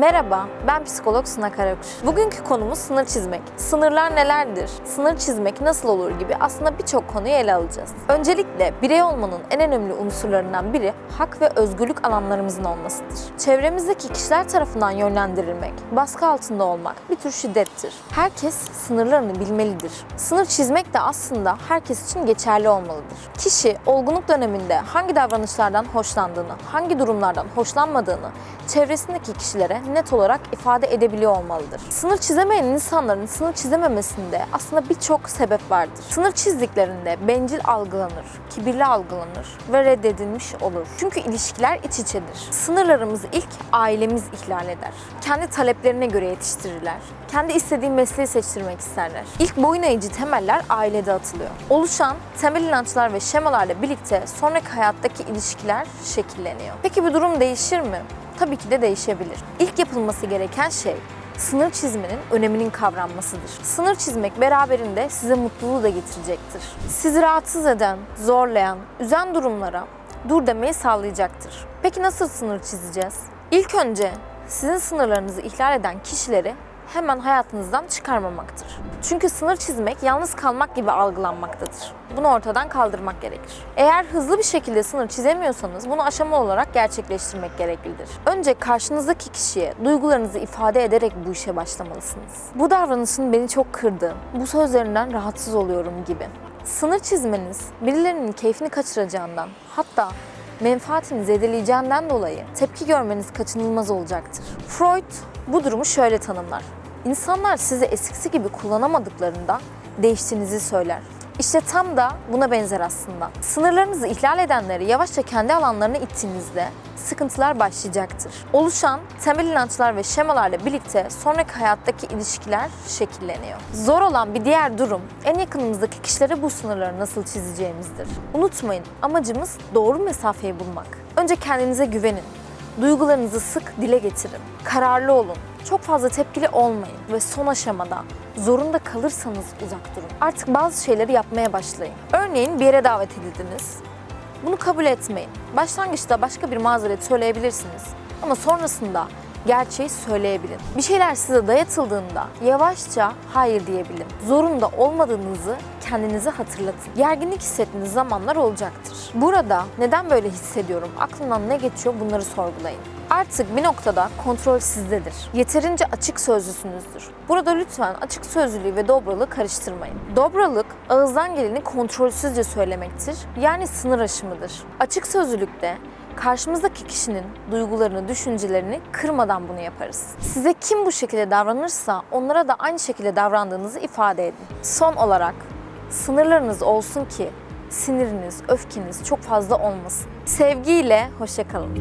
Merhaba, ben psikolog Suna Karakuş. Bugünkü konumuz sınır çizmek. Sınırlar nelerdir? Sınır çizmek nasıl olur gibi aslında birçok konuyu ele alacağız. Öncelikle birey olmanın en önemli unsurlarından biri hak ve özgürlük alanlarımızın olmasıdır. Çevremizdeki kişiler tarafından yönlendirilmek, baskı altında olmak bir tür şiddettir. Herkes sınırlarını bilmelidir. Sınır çizmek de aslında herkes için geçerli olmalıdır. Kişi olgunluk döneminde hangi davranışlardan hoşlandığını, hangi durumlardan hoşlanmadığını çevresindeki kişilere net olarak ifade edebiliyor olmalıdır. Sınır çizemeyen insanların sınır çizememesinde aslında birçok sebep vardır. Sınır çizdiklerinde bencil algılanır, kibirli algılanır ve reddedilmiş olur. Çünkü ilişkiler iç içedir. Sınırlarımızı ilk ailemiz ihlal eder. Kendi taleplerine göre yetiştirirler. Kendi istediği mesleği seçtirmek isterler. İlk boyun eğici temeller ailede atılıyor. Oluşan temel inançlar ve şemalarla birlikte sonraki hayattaki ilişkiler şekilleniyor. Peki bu durum değişir mi? Tabii ki de değişebilir. İlk yapılması gereken şey sınır çizmenin öneminin kavranmasıdır. Sınır çizmek beraberinde size mutluluğu da getirecektir. Sizi rahatsız eden, zorlayan, üzen durumlara dur demeyi sağlayacaktır. Peki nasıl sınır çizeceğiz? İlk önce sizin sınırlarınızı ihlal eden kişileri hemen hayatınızdan çıkarmamaktır. Çünkü sınır çizmek yalnız kalmak gibi algılanmaktadır. Bunu ortadan kaldırmak gerekir. Eğer hızlı bir şekilde sınır çizemiyorsanız bunu aşama olarak gerçekleştirmek gereklidir. Önce karşınızdaki kişiye duygularınızı ifade ederek bu işe başlamalısınız. Bu davranışın beni çok kırdı, bu sözlerinden rahatsız oluyorum gibi. Sınır çizmeniz birilerinin keyfini kaçıracağından hatta menfaatini zedeleyeceğinden dolayı tepki görmeniz kaçınılmaz olacaktır. Freud bu durumu şöyle tanımlar. İnsanlar sizi eskisi gibi kullanamadıklarında değiştiğinizi söyler. İşte tam da buna benzer aslında. Sınırlarınızı ihlal edenleri yavaşça kendi alanlarına ittiğinizde sıkıntılar başlayacaktır. Oluşan temel inançlar ve şemalarla birlikte sonraki hayattaki ilişkiler şekilleniyor. Zor olan bir diğer durum en yakınımızdaki kişilere bu sınırları nasıl çizeceğimizdir. Unutmayın amacımız doğru mesafeyi bulmak. Önce kendinize güvenin. Duygularınızı sık dile getirin. Kararlı olun. Çok fazla tepkili olmayın ve son aşamada zorunda kalırsanız uzak durun. Artık bazı şeyleri yapmaya başlayın. Örneğin bir yere davet edildiniz. Bunu kabul etmeyin. Başlangıçta başka bir mazeret söyleyebilirsiniz ama sonrasında gerçeği söyleyebilin. Bir şeyler size dayatıldığında yavaşça hayır diyebilin. Zorunda olmadığınızı kendinize hatırlatın. Gerginlik hissettiğiniz zamanlar olacaktır. Burada neden böyle hissediyorum, aklımdan ne geçiyor bunları sorgulayın. Artık bir noktada kontrol sizdedir. Yeterince açık sözlüsünüzdür. Burada lütfen açık sözlülüğü ve dobralığı karıştırmayın. Dobralık ağızdan geleni kontrolsüzce söylemektir. Yani sınır aşımıdır. Açık sözlülükte karşımızdaki kişinin duygularını, düşüncelerini kırmadan bunu yaparız. Size kim bu şekilde davranırsa onlara da aynı şekilde davrandığınızı ifade edin. Son olarak sınırlarınız olsun ki siniriniz, öfkeniz çok fazla olmasın. Sevgiyle hoşçakalın.